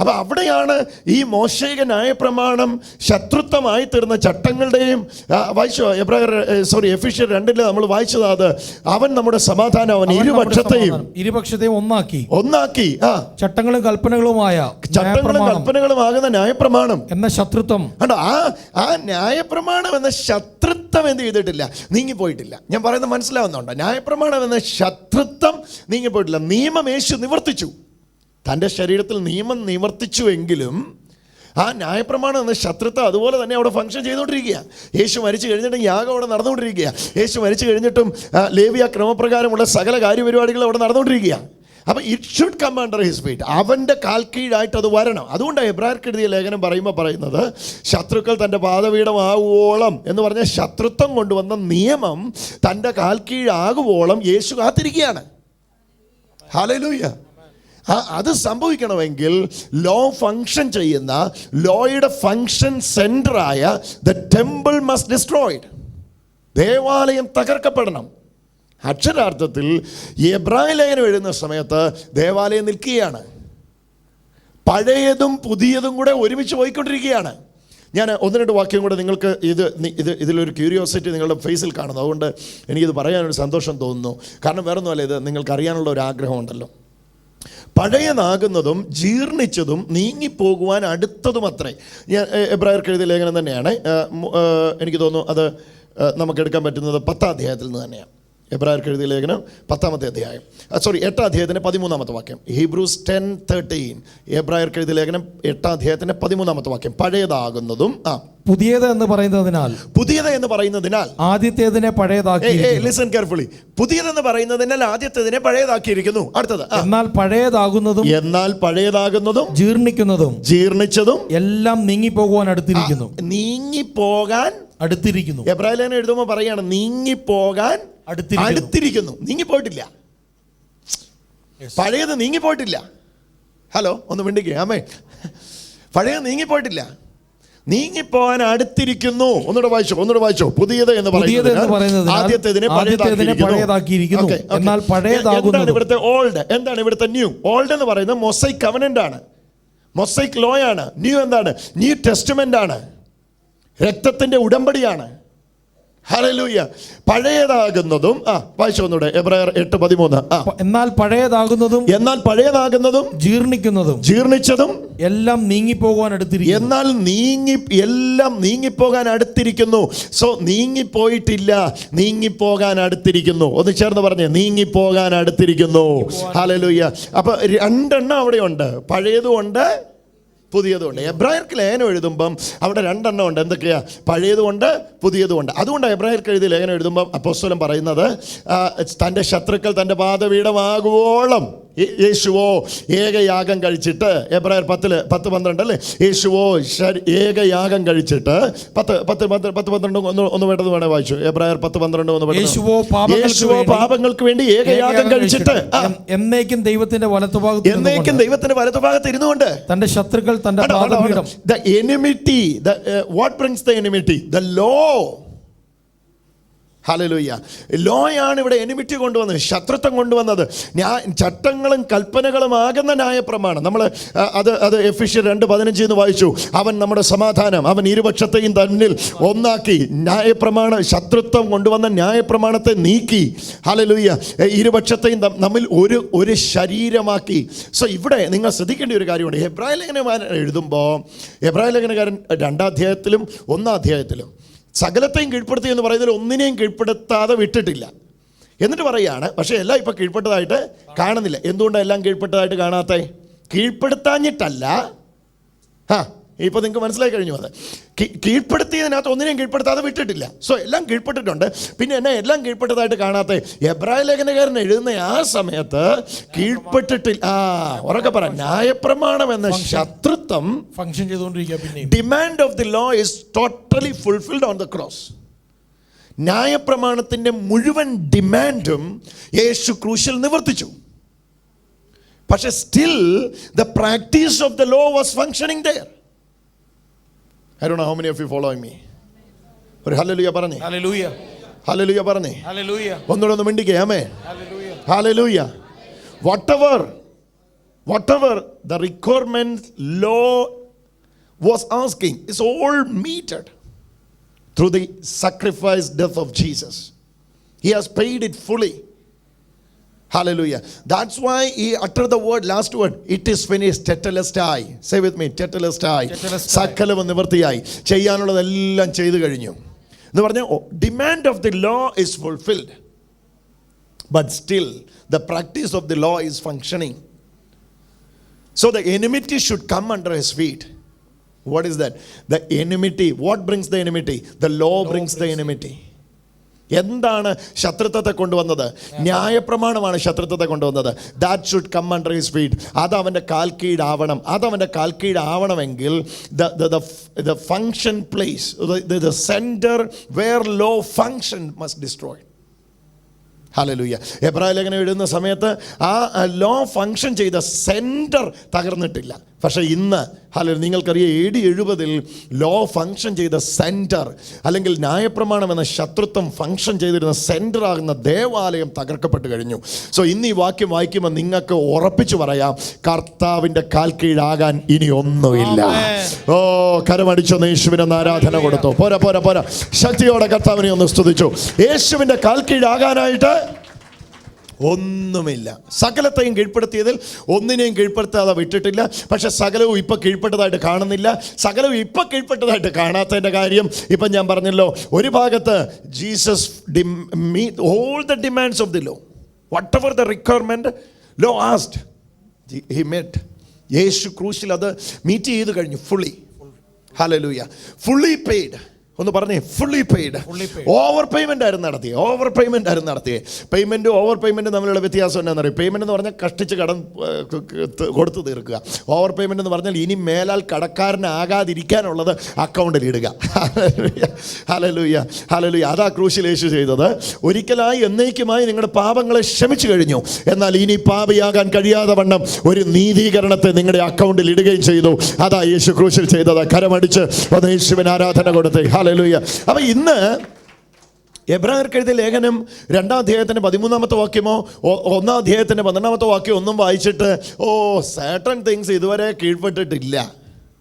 Speaker 1: അപ്പൊ അവിടെയാണ് ഈ മോശയിക ന്യായപ്രമാണം ശത്രുത്വമായി തീർന്ന ചട്ടങ്ങളുടെയും വായിച്ചു? സോറി എഫിഷ്യൻ രണ്ടിൽ നമ്മൾ വായിച്ചത് അത് അവൻ നമ്മുടെ സമാധാനം അവൻ ഇരുപക്ഷത്തെയും
Speaker 2: ഇരുപക്ഷത്തെയും ഒന്നാക്കി.
Speaker 1: ഒന്നാക്കി ആ.
Speaker 2: ചട്ടങ്ങളും കൽപ്പനകളുമായ
Speaker 1: ചട്ടങ്ങളും
Speaker 2: ന്യായപ്രമാണം
Speaker 1: കൽപ്പനകളും ആകുന്ന ന്യായപ്രമാണം.
Speaker 2: എന്ന ശത്രുത്വം.
Speaker 1: കണ്ടോ? ആ ആ ന്യായപ്രമാണം എന്ന ശത്രുത്വം എന്ത് ചെയ്തിട്ടില്ല? നീങ്ങി പോയിട്ടില്ല ഞാൻ പറയുന്നത് മനസ്സിലാവുന്നുണ്ടോ? ന്യായപ്രമാണം എന്ന ശത്രുത്വം നീങ്ങി പോയിട്ടില്ല നിയമം യേശു നിവർത്തിച്ചു. തന്റെ ശരീരത്തിൽ നിയമം നിവർത്തിച്ചുവെങ്കിലും ആ ന്യായപ്രമാണം എന്ന ശത്രുത്വം അതുപോലെ തന്നെ അവിടെ ഫംഗ്ഷൻ ചെയ്തുകൊണ്ടിരിക്കുക യേശു മരിച്ചു കഴിഞ്ഞിട്ടും യാഗം അവിടെ നടന്നുകൊണ്ടിരിക്കുക യേശു മരിച്ചു കഴിഞ്ഞിട്ടും ലേവിയ ക്രമപ്രകാരമുള്ള സകല കാര്യപരിപാടികൾ അവിടെ നടന്നുകൊണ്ടിരിക്കുക അപ്പം it should come his feet അവന്റെ കാൽക്കീഴായിട്ട് അത് വരണം. അതുകൊണ്ടാണ് എബ്രാർക്ക് എഴുതിയ ലേഖനം പറയുമ്പോൾ പറയുന്നത് ശത്രുക്കൾ തന്റെ പാതപീഠമാകുവോളം എന്ന് പറഞ്ഞാൽ ശത്രുത്വം കൊണ്ടുവന്ന നിയമം തന്റെ കാൽക്കീഴാകുവോളം യേശു കാത്തിരിക്കുകയാണ്. ഹലലൂയ ആ അത് സംഭവിക്കണമെങ്കിൽ ലോ ഫങ്ഷൻ ചെയ്യുന്ന ലോയുടെ ഫങ്ഷൻ സെന്ററായ ദ ടെമ്പിൾ മസ്റ്റ് ഡിസ്ട്രോയിഡ് ദേവാലയം തകർക്കപ്പെടണം. അക്ഷരാർത്ഥത്തിൽ എബ്രാഹിം ലേഖനം എഴുതുന്ന സമയത്ത് ദേവാലയം നിൽക്കുകയാണ്. പഴയതും പുതിയതും കൂടെ ഒരുമിച്ച് പോയിക്കൊണ്ടിരിക്കുകയാണ്. ഞാൻ ഒന്ന് രണ്ട് വാക്യം കൂടെ നിങ്ങൾക്ക് ഇത് ഇത് ഇതിലൊരു ക്യൂരിയോസിറ്റി നിങ്ങളുടെ ഫേസിൽ കാണുന്നു. അതുകൊണ്ട് എനിക്കിത് പറയാനൊരു സന്തോഷം തോന്നുന്നു. കാരണം വേറൊന്നുമല്ല ഇത് നിങ്ങൾക്ക് അറിയാനുള്ള ഒരു ആഗ്രഹമുണ്ടല്ലോ. പഴയതാകുന്നതും ജീർണിച്ചതും നീങ്ങിപ്പോകുവാൻ അടുത്തതും അത്രേ ഞാൻ എബ്രായർക്ക് എഴുതിയ ലേഖനം തന്നെയാണ്. എനിക്ക് തോന്നുന്നു അത് നമുക്ക് എടുക്കാൻ പറ്റുന്നത് പത്താം അധ്യായത്തിൽ നിന്ന് തന്നെയാണ്. എബ്രായർക്ക് എഴുതിയ ലേഖനം പത്താമത്തെ അധ്യായം. സോറി എട്ടാം അധ്യായത്തിന്റെ പതിമൂന്നാമത്തെ വാക്യം. Hebrews ten thirteen. എബ്രായർക്ക് എഴുതിയ ലേഖനം എട്ടാം അധ്യായത്തിന്റെ പതിമൂന്നാമത്തെ വാക്യം. പഴയതാകുന്നതും ആ
Speaker 2: പുതിയത് എന്ന് പറയുന്നതിനാൽ.
Speaker 1: പുതിയത് എന്ന് പറയുന്നതിനാൽ.
Speaker 2: ആദ്യത്തേതിനെ പഴയതാക്കി
Speaker 1: ലിസൺ കെയർഫുള്ളി പുതിയതെന്ന് പറയുന്നതിനാൽ ആദ്യത്തേതിനെ പഴയതാക്കിയിരിക്കുന്നു. അടുത്തത്
Speaker 2: എന്നാൽ പഴയതാകുന്നതും
Speaker 1: എന്നാൽ പഴയതാകുന്നതും
Speaker 2: ജീർണിക്കുന്നതും
Speaker 1: ജീർണിച്ചതും
Speaker 2: എല്ലാം നീങ്ങി നീങ്ങിപ്പോകുവാൻ അടുത്തിരിക്കുന്നു.
Speaker 1: നീങ്ങിപ്പോകാൻ
Speaker 2: അടുത്തിരിക്കുന്നു.
Speaker 1: എബ്രാഹിലേനെ എഴുതുമ്പോൾ പറയാണ് നീങ്ങിപ്പോകാൻ
Speaker 2: അടുത്തിരിക്കുന്നു.
Speaker 1: നീങ്ങിപ്പോയിട്ടില്ല. പഴയത് നീങ്ങിപ്പോയിട്ടില്ല. ഹലോ ഒന്ന് മിണ്ടിക്കുക അമ്മേ. പഴയത് നീങ്ങിപ്പോയിട്ടില്ല. നീങ്ങിപ്പോകാൻ അടുത്തിരിക്കുന്നു. ഒന്നുകൂടെ വായിച്ചോ ഒന്നുകൂടെ വായിച്ചോ. പുതിയത് എന്ന്
Speaker 2: പറയുന്നത്
Speaker 1: ആദ്യത്തേതിനെ
Speaker 2: പഴയതാക്കിയിരിക്കുന്നു. എന്നാൽ പഴയതാകുന്നത്
Speaker 1: എന്താണ് ഇവിടുത്തെ ഓൾഡ് എന്താണ് ഇവിടുത്തെ ന്യൂ ഓൾഡ് എന്ന് പറയുന്നത് മൊസൈക് കവനന്റ് ആണ്. മൊസൈക് ലോ ആണ്. ന്യൂ എന്താണ്? ന്യൂ ടെസ്റ്റ്മെന്റ് ആണ്. രക്തത്തിന്റെ ഉടമ്പടിയാണ്. ഹലലൂയ പഴയതാകുന്നതും ആ വായിച്ചു വന്നൂടെ എബ്രായർ എട്ട് പതിമൂന്ന് ആ.
Speaker 2: എന്നാൽ പഴയതാകുന്നതും
Speaker 1: എന്നാൽ പഴയതാകുന്നതും
Speaker 2: ജീർണിക്കുന്നതും
Speaker 1: ജീർണിച്ചതും
Speaker 2: എല്ലാം നീങ്ങിപ്പോകാൻ അടുത്തിരിക്കുന്നു.
Speaker 1: എന്നാൽ നീങ്ങി എല്ലാം നീങ്ങിപ്പോകാൻ അടുത്തിരിക്കുന്നു. സോ നീങ്ങിപ്പോയിട്ടില്ല നീങ്ങിപ്പോകാൻ അടുത്തിരിക്കുന്നു. ഒന്ന് ചേർന്ന് പറഞ്ഞേ നീങ്ങിപ്പോകാൻ അടുത്തിരിക്കുന്നു. ഹലലൂയ അപ്പൊ രണ്ടെണ്ണം അവിടെയുണ്ട്. പഴയതുമുണ്ട് പുതിയതുമുണ്ട് എബ്രായർക്ക് ലേഖനം എഴുതുമ്പം അവിടെ രണ്ടെണ്ണം ഉണ്ട്. എന്തൊക്കെയാ? പഴയതുമുണ്ട് പുതിയതുമുണ്ട് അതുകൊണ്ട് എബ്രായർക്ക് എഴുതി ലേഖനം എഴുതുമ്പം അപ്പോസ്വലം പറയുന്നത് തന്റെ ശത്രുക്കൾ തന്റെ പാതപീഠമാകുവോളം യേശുവോ ഏകയാഗം കഴിച്ചിട്ട് എബ്രായർ പത്തിൽ പത്ത് പന്ത്രണ്ട് അല്ലേ യേശുവോ ഏകയാഗം കഴിച്ചിട്ട് പത്ത് പത്ത് പത്ത് പന്ത്രണ്ട് ഒന്ന് ഒന്ന് വേണ്ടത് വേണേ വായിച്ചു. എബ്രായർ പത്ത് പന്ത്രണ്ട് ഒന്ന്.
Speaker 2: യേശുവോ
Speaker 1: യേശുവോ പാപങ്ങൾക്ക് വേണ്ടി ഏകയാഗം കഴിച്ചിട്ട്
Speaker 2: എന്നേക്കും ദൈവത്തിന്റെ വലത്തുഭാഗത്ത്
Speaker 1: എന്നേക്കും ദൈവത്തിന്റെ വലത്തുഭാഗത്ത് ഇരുന്നുകൊണ്ട്.
Speaker 2: തന്റെ ശത്രുക്കൾ തന്റെ പാദപീഠം.
Speaker 1: The enmity the what brings brings enmity the law. Hallelujah ലോയാണ് ഇവിടെ എനിമിറ്റി കൊണ്ടുവന്നത് ശത്രുത്വം കൊണ്ടുവന്നത്. ഞാൻ ചട്ടങ്ങളും കൽപ്പനകളും ആകുന്ന ന്യായപ്രമാണം. നമ്മൾ അത് അത് എഫിഷ്യൻ രണ്ട് പതിനഞ്ച് എന്ന് വായിച്ചു. അവൻ നമ്മുടെ സമാധാനം അവൻ ഇരുപക്ഷത്തെയും തന്നിൽ ഒന്നാക്കി. ന്യായപ്രമാണ ശത്രുത്വം കൊണ്ടുവന്ന ന്യായപ്രമാണത്തെ നീക്കി. ഹലലൂയ്യ ഇരുപക്ഷത്തെയും നമ്മിൽ ഒരു ഒരു ശരീരമാക്കി. സോ ഇവിടെ നിങ്ങൾ ശ്രദ്ധിക്കേണ്ട ഒരു കാര്യമുണ്ട്. എബ്രാഹിം ലേഖനകാരൻ എഴുതുമ്പോൾ എബ്രാഹിം ലേഖനകാരൻ രണ്ടാം അധ്യായത്തിലും ഒന്നാം അധ്യായത്തിലും സകലത്തെയും കീഴ്പ്പെടുത്തി എന്ന് പറയുന്നതിൽ ഒന്നിനെയും കീഴ്പ്പെടുത്താതെ വിട്ടിട്ടില്ല. എന്നിട്ട് പറയുകയാണ് പക്ഷേ എല്ലാം ഇപ്പം കീഴ്പ്പെട്ടതായിട്ട് കാണുന്നില്ല. എന്തുകൊണ്ടാണ് എല്ലാം കീഴ്പ്പെട്ടതായിട്ട് കാണാത്തേ കീഴ്പ്പെടുത്താഞ്ഞിട്ടല്ല. ആ ഇപ്പൊ നിങ്ങൾക്ക് മനസ്സിലായി കഴിഞ്ഞു അത്. കീഴ്പ്പെടുത്തിയതിനകത്ത് ഒന്നിനെയും കീഴ്പ്പെടുത്താതെ വിട്ടിട്ടില്ല. സോ എല്ലാം കീഴ്പ്പെട്ടിട്ടുണ്ട്. പിന്നെ എന്നെ എല്ലാം കീഴ്പ്പെട്ടതായിട്ട് കാണാത്ത? എബ്രാഹിം ലേഖനകാരൻ എഴുതുന്ന ആ സമയത്ത് കീഴ്പ്പെട്ടിട്ടില്ല ആ ഉറക്കെ പറ ന്യായപ്രമാണം എന്ന ശത്രുത്വം
Speaker 2: ഫംഗ്ഷൻ ചെയ്തുകൊണ്ടിരിക്കുക പിന്നെ
Speaker 1: demand of the law is totally fulfilled on the cross ന്യായപ്രമാണത്തിന്റെ മുഴുവൻ ഡിമാൻഡും യേശു ക്രൂശിൽ നിവർത്തിച്ചു. പക്ഷെ still the practice of the law was functioning there I do how many of you following me ഒരു ഹല്ലേലൂയ പറഞ്ഞേ
Speaker 2: ഹല്ലേലൂയ
Speaker 1: ഹല്ലേലൂയ പറഞ്ഞേ
Speaker 2: ഹല്ലേലൂയ
Speaker 1: ഒന്നുകൂടെ ഒന്ന് മിണ്ടിക്കേ ആമേ
Speaker 2: hallelujah
Speaker 1: Hallelujah. Whatever, whatever the requirement law was asking is all meted through the sacrifice death of Jesus. He has paid it fully. Hallelujah. That's why he uttered the word, last word, it is finished, tetelestai. Say with me, tetelestai.
Speaker 2: Tetelestai.
Speaker 1: സകലവും നിവൃത്തിയായി ചെയ്യാനുള്ളതെല്ലാം ചെയ്തു കഴിഞ്ഞു എന്ന് പറഞ്ഞാൽ demand of the law is fulfilled but still the practice of the law is functioning. So the enmity should come under his feet. What is that? The enmity. What brings the enmity? The law brings the enmity. എന്താണ് ശത്രുത്വത്തെ കൊണ്ടുവന്നത്? ന്യായപ്രമാണമാണ് ശത്രുത്വത്തെ കൊണ്ടുവന്നത്. That should come under his speed അത് അവന്റെ കാൽ കീഴാവണം. അത് അവന്റെ കാൽ കീഴാവണമെങ്കിൽ the function place the centre where law function must destroy hallelujah എബ്രാഹിം ലേഖനം എഴുതുന്ന സമയത്ത് ആ ലോ ഫങ്ഷൻ ചെയ്ത സെന്റർ തകർന്നിട്ടില്ല. പക്ഷേ ഇന്ന് ഹലോ നിങ്ങൾക്കറിയാം എ ഡി എഴുപതിൽ ലോ ഫങ്ഷൻ ചെയ്ത സെന്റർ അല്ലെങ്കിൽ ന്യായപ്രമാണം എന്ന ശത്രുത്വം ഫങ്ഷൻ ചെയ്തിരുന്ന സെന്റർ ആകുന്ന ദേവാലയം തകർക്കപ്പെട്ട് കഴിഞ്ഞു. സോ ഇന്ന് ഈ വാക്യം വായിക്കുമ്പോൾ നിങ്ങൾക്ക് ഉറപ്പിച്ചു പറയാം കർത്താവിന്റെ കാൽ കീഴാകാൻ ഇനി ഒന്നുമില്ല. ഓ കരമടിച്ചൊന്ന് യേശുവിനെ ആരാധന കൊടുത്തു. പോരാ പോരാ പോരാ. ശക്തിയോടെ കർത്താവിനെ ഒന്ന് സ്തുതിച്ചു. യേശുവിന്റെ കാൽ കീഴാകാനായിട്ട് ഒന്നുമില്ല. സകലത്തെയും കീഴ്പ്പെടുത്തിയതിൽ ഒന്നിനെയും കീഴ്പ്പെടുത്താതെ വിട്ടിട്ടില്ല. പക്ഷേ സകലവും ഇപ്പോൾ കീഴ്പ്പെട്ടതായിട്ട് കാണുന്നില്ല. സകലവും ഇപ്പോൾ കീഴ്പ്പെട്ടതായിട്ട് കാണാത്തതിന്റെ കാര്യം ഇപ്പം ഞാൻ പറഞ്ഞല്ലോ ഒരു ഭാഗത്ത് Jesus all the demands of the law whatever the requirement law asked he met യേശു ക്രൂശിൽ അത് മീറ്റ് ചെയ്ത് കഴിഞ്ഞു ഫുള്ളി ഹലലൂയ ഫുള്ളി പെയ്ഡ് ഒന്ന് പറഞ്ഞേ ഫുള്ളി പെയ്ഡ് ഓവർ പേയ്മെന്റ് ആയിരുന്നു നടത്തിയത് ഓവർ പേയ്മെന്റ് ആയിരുന്നു നടത്തിയത് പേയ്മെന്റും ഓവർ പേയ്മെന്റും തമ്മിലുള്ള വ്യത്യാസം എന്താണെന്ന് അറിയാം? പേയ്മെന്റ് എന്ന് പറഞ്ഞാൽ കഷ്ടിച്ച് കടം കൊടുത്തു തീർക്കുക. ഓവർ പേയ്മെന്റ് എന്ന് പറഞ്ഞാൽ ഇനി മേലാൽ കടക്കാരനാകാതിരിക്കാനുള്ളത് അക്കൗണ്ടിൽ ഇടുക. ഹലലൂയ ഹലലൂയ അതാ ക്രൂശിൽ യേശു ചെയ്തത്. ഒരിക്കലായി എന്നേക്കുമായി നിങ്ങളുടെ പാപങ്ങളെ ക്ഷമിച്ചു കഴിഞ്ഞു. എന്നാൽ ഇനി പാപിയാകാൻ കഴിയാതെ വണ്ണം ഒരു നീതീകരണത്തെ നിങ്ങളുടെ അക്കൗണ്ടിൽ ഇടുകയും ചെയ്തു. അതാ യേശു ക്രൂശിൽ ചെയ്തത്. കരമടിച്ച് ഒന്ന് യേശുവിന് ആരാധന കൊടുത്തേ. ഹലലൂയ അപ്പം ഇന്ന് എബ്രാഹിർക്ക് എഴുതിയ ലേഖനം രണ്ടാം അധ്യായത്തിന്റെ പതിമൂന്നാമത്തെ വാക്യമോ ഒന്നാം അധ്യായത്തിന്റെ പന്ത്രണ്ടാമത്തെ വാക്യം ഒന്നും വായിച്ചിട്ട് ഓ സാറ്റൺ തിങ്സ് ഇതുവരെ കീഴ്പ്പെട്ടിട്ടില്ല.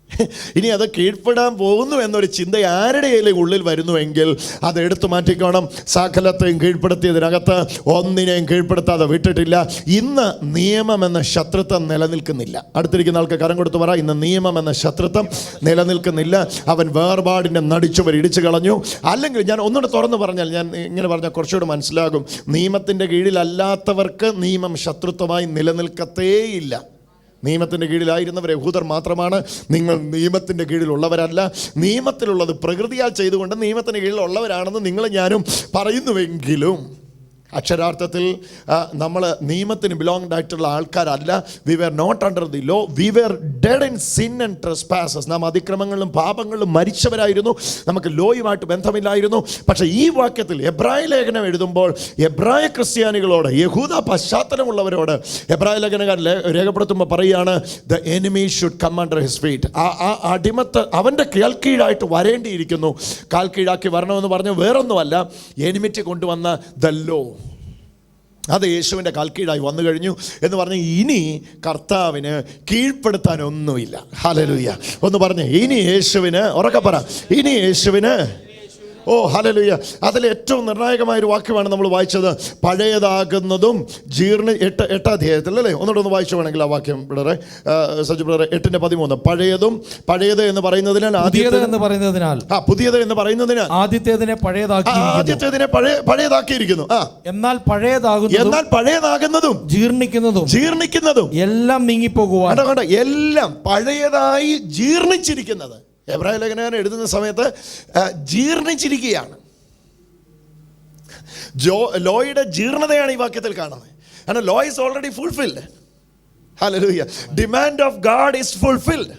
Speaker 1: [laughs] ഇനി അത് കീഴ്പ്പെടാൻ പോകുന്നു എന്നൊരു ചിന്ത ആരുടെയെങ്കിലും ഉള്ളിൽ വരുന്നുവെങ്കിൽ അത് എടുത്തു മാറ്റിക്കോണം. സകലത്തെയും കീഴ്പ്പെടുത്തിയതിനകത്ത് ഒന്നിനെയും കീഴ്പ്പെടുത്താതെ വിട്ടിട്ടില്ല. ഇന്ന് നിയമം എന്ന ശത്രുത്വം നിലനിൽക്കുന്നില്ല. അടുത്തിരിക്കുന്ന ആൾക്ക് കരം കൊടുത്തു പറ. ഇന്ന് നിയമം എന്ന ശത്രുത്വം നിലനിൽക്കുന്നില്ല. അവൻ വേർപാടിന്റെ നടിച്ചവർ ഇടിച്ചു കളഞ്ഞു. അല്ലെങ്കിൽ ഞാൻ ഒന്നുകൂടെ തുറന്നു പറഞ്ഞാൽ ഞാൻ ഇങ്ങനെ പറഞ്ഞാൽ കുറച്ചുകൂടെ മനസ്സിലാകും. നിയമത്തിന്റെ കീഴിലല്ലാത്തവർക്ക് നിയമം ശത്രുത്വമായി നിലനിൽക്കത്തേയില്ല. നിയമത്തിന്റെ കീഴിലായിരുന്നവർ യഹൂദർ മാത്രമാണ്. നിങ്ങൾ നിയമത്തിന്റെ കീഴിലുള്ളവരല്ല. നിയമത്തിലുള്ളത് പ്രകൃതിയാൽ ചെയ്തുകൊണ്ട് നിയമത്തിന്റെ കീഴിലുള്ളവരാണെന്ന് നിങ്ങൾ ഞാനും പറയുന്നുവെങ്കിലും അക്ഷരാർത്ഥത്തിൽ നമ്മൾ നിയമത്തിന് ബിലോങ്ഡ് ആയിട്ടുള്ള ആൾക്കാരല്ല. We were not under the law we were dead in sin and trespasses നാം അതിക്രമങ്ങളിലും പാപങ്ങളിലും മരിച്ചവരായിരുന്നു. നമുക്ക് ലോയുമായിട്ട് ബന്ധമില്ലായിരുന്നു. പക്ഷേ ഈ വാക്യത്തിൽ എബ്രായ ലേഖനം എഴുതുമ്പോൾ എബ്രായ ക്രിസ്ത്യാനികളോട് യഹൂദ പശ്ചാത്തലമുള്ളവരോട് എബ്രായ ലേഖനകാർ രേഖപ്പെടുത്തുമ്പോൾ പറയുകയാണ് the enemy should come under his feet ആ ആ അടിമത്ത് അവന്റെ കേൾക്കീഴായിട്ട് കീഴായിട്ട് വരേണ്ടിയിരിക്കുന്നു. കാൽ കീഴാക്കി വരണമെന്ന് പറഞ്ഞ് വേറൊന്നുമല്ല. എനിമിറ്റി കൊണ്ടുവന്ന ദ ലോ അത് യേശുവിന്റെ കാൽക്കീഴായി വന്നു കഴിഞ്ഞു എന്ന് പറഞ്ഞ് ഇനി കർത്താവിന് കീഴ്പ്പെടുത്താനൊന്നുമില്ല. ഹലലുയ്യ ഒന്ന് പറഞ്ഞേ ഇനി യേശുവിന് ഉറക്കെ പറ ഇനി യേശുവിന് ഓ ഹലലുയ്യ അതിൽ ഏറ്റവും നിർണായകമായ ഒരു വാക്യമാണ് നമ്മൾ വായിച്ചത്. പഴയതാകുന്നതും ജീർണ എട്ട് എട്ടാം അധ്യായത്തിൽ അല്ലേ ഒന്നുകൂടെ ഒന്ന് വായിച്ചു വേണമെങ്കിൽ ആ വാക്യം ബ്രദറെ സജി ബ്രദറെ എട്ടിന്റെ പതിമൂന്ന്. പഴയതും പഴയത് എന്ന് പറയുന്നതിനാൽ
Speaker 2: പുതിയത് എന്ന് പറയുന്നതിനാൽ
Speaker 1: ആ പുതിയത് എന്ന് പറയുന്നതിന്
Speaker 2: ആദ്യത്തേതിനെ പഴയതാക്കി
Speaker 1: ആദ്യത്തേതിനെ പഴയ പഴയതാക്കിയിരിക്കുന്നു. ആ.
Speaker 2: എന്നാൽ പഴയതാകുന്നു
Speaker 1: എന്നാൽ പഴയതാകുന്നതും
Speaker 2: ജീർണിക്കുന്നതും
Speaker 1: ജീർണിക്കുന്നതും
Speaker 2: എല്ലാം നീങ്ങിപ്പോകുവാൻ
Speaker 1: എല്ലാം പഴയതായി ജീർണിച്ചിരിക്കുന്നത്. എബ്രായ ലേഖനം എഴുതുന്ന സമയത്ത് ജീർണിച്ചിരിക്കുകയാണ്. ജോ ലോയുടെ ജീർണതയാണ് ഈ വാക്യത്തിൽ കാണുന്നത്. കാരണം law is already fulfilled hallelujah demand of God is fulfilled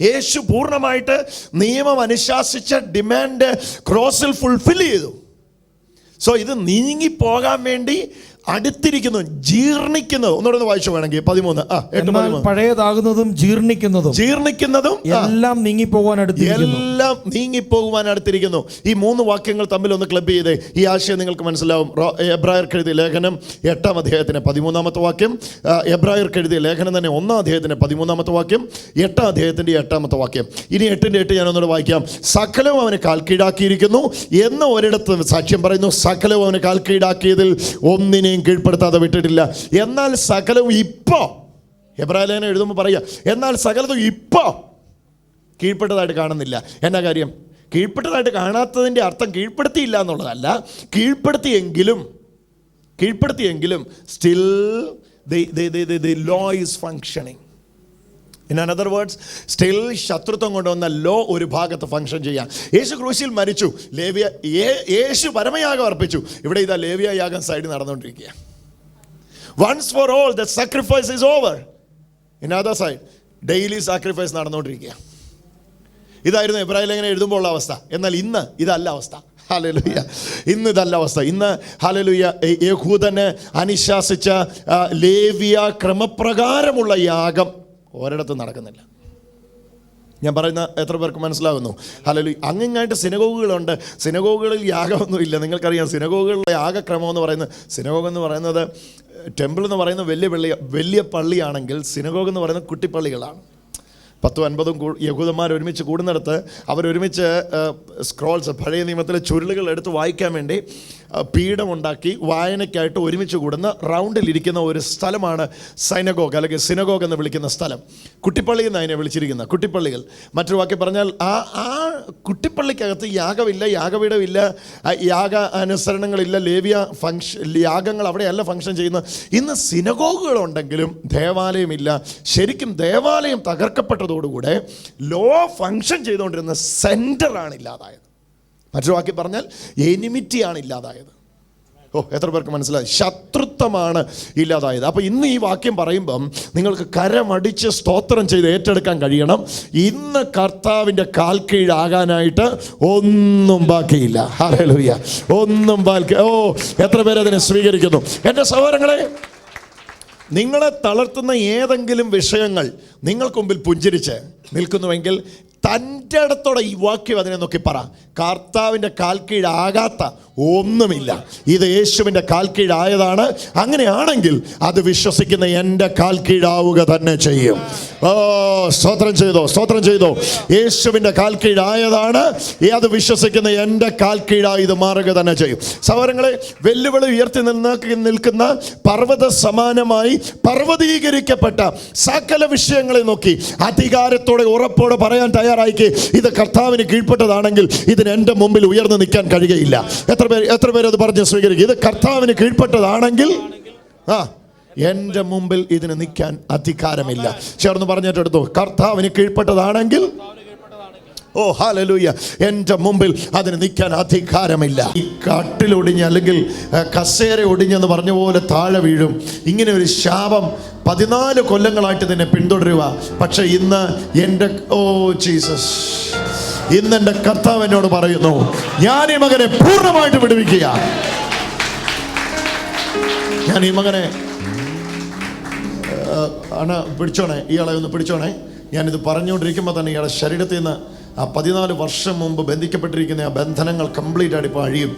Speaker 1: യേശു പൂർണമായിട്ട് നിയമം അനുശാസിച്ച ഡിമാൻഡ് ക്രോസിൽ ഫുൾഫിൽ ചെയ്തു. സോ ഇത് നീങ്ങി പോകാൻ വേണ്ടി അടുത്തിരിക്കുന്നു ജീർണിക്കുന്നു ഒന്നുകൂടെ ഒന്ന് വായിച്ചു വേണമെങ്കിൽ. പതിമൂന്ന്. ആ എട്ട് പതിമൂന്ന്.
Speaker 2: പഴയതാകുന്നതും ജീർണിക്കുന്നതും
Speaker 1: ജീർണിക്കുന്നതും
Speaker 2: എല്ലാം നീങ്ങിപ്പോകാൻ അടുത്തിരിക്കുന്നു.
Speaker 1: എല്ലാം നീങ്ങിപ്പോകുവാൻ അടുത്തിരിക്കുന്നു. ഈ മൂന്ന് വാക്യങ്ങൾ തമ്മിൽ ഒന്ന് ക്ലബ് ചെയ്തേ. ഈ ആശയം നിങ്ങൾക്ക് മനസ്സിലാവും. റോ- എബ്രായർക്ക് എഴുതിയ ലേഖനം എട്ടാം അധ്യായത്തിന് പതിമൂന്നാമത്തെ വാക്യം. എബ്രായർ കെഴുതിയ ലേഖനം തന്നെ ഒന്നാം അധ്യായത്തിന് പതിമൂന്നാമത്തെ വാക്യം. എട്ടാം അധ്യായത്തിന്റെ എട്ടാമത്തെ വാക്യം. ഇനി എട്ടിന്റെ എട്ട് ഞാൻ ഒന്നുകൂടെ വായിക്കാം. സകലവും അവന് കാൽക്കീഴാക്കിയിരിക്കുന്നു എന്ന് ഒരിടത്ത് സാക്ഷ്യം പറയുന്നു സകലവും അവന് കാൽക്കീഴാക്കിയതിൽ ഒന്നിനെയും കീഴ്പ്പെടുത്താതെ വിട്ടിട്ടില്ല. എന്നാൽ സകലവും ഇപ്പോൾ എബ്രാലേനെ എഴുതുമ്പോൾ പറയുക എന്നാൽ സകലതും ഇപ്പോൾ കീഴ്പ്പെട്ടതായിട്ട് കാണുന്നില്ല. എന്നാ കാര്യം? കീഴ്പ്പെട്ടതായിട്ട് കാണാത്തതിന്റെ അർത്ഥം കീഴ്പ്പെടുത്തിയില്ല എന്നുള്ളതല്ല. കീഴ്പ്പെടുത്തിയെങ്കിലും കീഴ്പ്പെടുത്തിയെങ്കിലും still the law is functioning in another words still ശത്രുത്വം കൊണ്ടുവന്ന ലോ ഒരു ഭാഗത്ത് ഫങ്ഷൻ ചെയ്യാം യേശു ക്രൂശിൽ മരിച്ചു. ലേവിയ യേശു പരമയാഗം അർപ്പിച്ചു. ഇവിടെ ഇതാ ലേവിയ യാഗം സൈഡ് നടന്നുകൊണ്ടിരിക്കുക once for all the sacrifice is over in other side daily sacrifice നടന്നുകൊണ്ടിരിക്കുക ഇതായിരുന്നു എബ്രാഹിം ലേഖനം എഴുതുമ്പോൾ ഉള്ള അവസ്ഥ. എന്നാൽ ഇന്ന് ഇതല്ല അവസ്ഥ. ഹലലുയ്യ ഇന്ന് ഇതല്ല അവസ്ഥ. ഇന്ന് ഹലലുയ്യ യഹൂദന് അനുശാസിച്ച ലേവിയ ക്രമപ്രകാരമുള്ള യാഗം ഒരിടത്തും നടക്കുന്നില്ല. ഞാൻ പറയുന്ന എത്ര പേർക്ക് മനസ്സിലാകുന്നു? ഹലലു അങ്ങിങ്ങായിട്ട് സിനഗോഗുകളുണ്ട്. സിനഗോഗുകളിൽ യാഗമൊന്നുമില്ല. നിങ്ങൾക്കറിയാം സിനഗോഗുകളിലെ യാഗക്രമം എന്ന് പറയുന്നത് സിനഗോഗ് എന്ന് പറയുന്നത് ടെമ്പിൾ എന്ന് പറയുന്ന വലിയ പള്ളി വലിയ പള്ളിയാണെങ്കിൽ സിനഗോഗ് എന്ന് പറയുന്നത് കുട്ടിപ്പള്ളികളാണ്. പത്തും അൻപതും യഹൂദന്മാർ ഒരുമിച്ച് കൂടുന്നിടത്ത് അവരൊരുമിച്ച് സ്ക്രോൾസ് പഴയ നിയമത്തിലെ ചുരുളുകൾ എടുത്ത് വായിക്കാൻ വേണ്ടി പീഠമുണ്ടാക്കി വായനയ്ക്കായിട്ട് ഒരുമിച്ച് കൂടുന്ന റൗണ്ടിലിരിക്കുന്ന ഒരു സ്ഥലമാണ് സൈനഗോഗ് അല്ലെങ്കിൽ സിനഗോഗ് എന്ന് വിളിക്കുന്ന സ്ഥലം. കുട്ടിപ്പള്ളി എന്ന് അതിനെ വിളിച്ചിരിക്കുന്ന കുട്ടിപ്പള്ളികൾ മറ്റൊരു വാക്കി പറഞ്ഞാൽ ആ ആ കുട്ടിപ്പള്ളിക്കകത്ത് യാഗമില്ല യാഗപീഠമില്ല യാഗ അനുസരണങ്ങളില്ല ലേവ്യ ഫങ്ഷൻ യാഗങ്ങൾ അവിടെയല്ല ഫങ്ഷൻ ചെയ്യുന്ന ഇന്ന് സിനഗോഗുകളുണ്ടെങ്കിലും ദേവാലയമില്ല. ശരിക്കും ദേവാലയം തകർക്കപ്പെട്ടതോടുകൂടെ ലോ ഫങ്ഷൻ ചെയ്തുകൊണ്ടിരുന്ന സെന്ററാണ് ഇല്ലാതായത്. മറ്റൊരു വാക്കി പറഞ്ഞാൽ എനിമിറ്റിയാണ് ഇല്ലാതായത്. ഓ എത്ര പേർക്ക് മനസ്സിലായി? ശത്രുത്വമാണ് ഇല്ലാതായത്. അപ്പോൾ ഇന്ന് ഈ വാക്യം പറയുമ്പം നിങ്ങൾക്ക് കരമടിച്ച് സ്തോത്രം ചെയ്ത് ഏറ്റെടുക്കാൻ കഴിയണം. ഇന്ന് കർത്താവിന്റെ കാൽ കീഴാകാനായിട്ട് ഒന്നും ബാക്കിയില്ല. ഹല്ലേലൂയ. ഒന്നും ബാക്കി ഓ എത്ര പേര് അതിനെ സ്വീകരിക്കുന്നു? എന്റെ സഹോദരങ്ങളെ നിങ്ങളെ തളർത്തുന്ന ഏതെങ്കിലും വിഷയങ്ങൾ നിങ്ങൾക്ക് മുമ്പിൽ പുഞ്ചിരിച്ച് നിൽക്കുന്നുവെങ്കിൽ തന്റെ അടുത്തോടെ ഈ വാക്യം അതിനെ നോക്കി പറ. കർത്താവിന്റെ കാൽ കീഴാകാത്ത ഒന്നുമില്ല. ഇത് യേശുവിന്റെ കാൽ കീഴായതാണ്. അങ്ങനെയാണെങ്കിൽ അത് വിശ്വസിക്കുന്ന എന്റെ കാൽ കീഴാവുക തന്നെ ചെയ്യും. ഓ സ്തോത്രം ചെയ്തോ സ്തോത്രം ചെയ്തോ. യേശുവിന്റെ കാൽ കീഴായതാണ്. ഈ അത് വിശ്വസിക്കുന്ന എന്റെ കാൽ കീഴായി ഇത് മാറുക തന്നെ ചെയ്യും. സഹോദരങ്ങളെ വെല്ലുവിളി ഉയർത്തി നിന്ന് നിൽക്കുന്ന പർവത സമാനമായി പർവതീകരിക്കപ്പെട്ട സകല വിഷയങ്ങളെ നോക്കി അധികാരത്തോടെ ഉറപ്പോടെ പറയാൻ തയ്യാറായിക്ക്. ഇത് കർത്താവിന് കീഴ്പ്പെട്ടതാണെങ്കിൽ ഇതിന് എന്റെ മുമ്പിൽ ഉയർന്നു നിൽക്കാൻ കഴിയുകയില്ല. എത്ര പേര് എത്ര പേര് പറഞ്ഞ് സ്വീകരിക്കും? ഇത് കർത്താവിന് കീഴ്പ്പെട്ടതാണെങ്കിൽ ആ എന്റെ മുമ്പിൽ ഇതിന് നിൽക്കാൻ അധികാരമില്ല. ചേർന്ന് പറഞ്ഞിട്ടെടുത്തു കർത്താവിന് കീഴ്പ്പെട്ടതാണെങ്കിൽ ഓ ഹാലലൂയ എന്റെ മുമ്പിൽ അതിന് നിൽക്കാൻ അധികാരമില്ല. ഈ കാട്ടിലൊടിഞ്ഞ് അല്ലെങ്കിൽ കസേര ഒടിഞ്ഞെന്ന് പറഞ്ഞ പോലെ താഴെ വീഴും. ഇങ്ങനെ ഒരു ശാപം പതിനാല് കൊല്ലങ്ങളായിട്ട് തന്നെ പിന്തുടരുക പക്ഷെ ഇന്ന് എന്റെ ഓ ജീസസ്. ഇന്ന് എന്റെ കർത്താവ് എന്നോട് പറയുന്നു ഞാൻ ഈ മകനെ പൂർണമായിട്ട് വിടുവിക്കുക ഞാൻ ഈ മകനെ അണ പിടിച്ചോണേ. ഇയാളെ ഒന്ന് പിടിച്ചോണേ. ഞാനിത് പറഞ്ഞുകൊണ്ടിരിക്കുമ്പോൾ തന്നെ ഇയാളുടെ ശരീരത്തിൽ നിന്ന് ആ പതിനാല് വർഷം മുമ്പ് ബന്ധിക്കപ്പെട്ടിരിക്കുന്ന ആ ബന്ധനങ്ങൾ കംപ്ലീറ്റ് ആയിട്ട് ഇപ്പോൾ അഴിയും.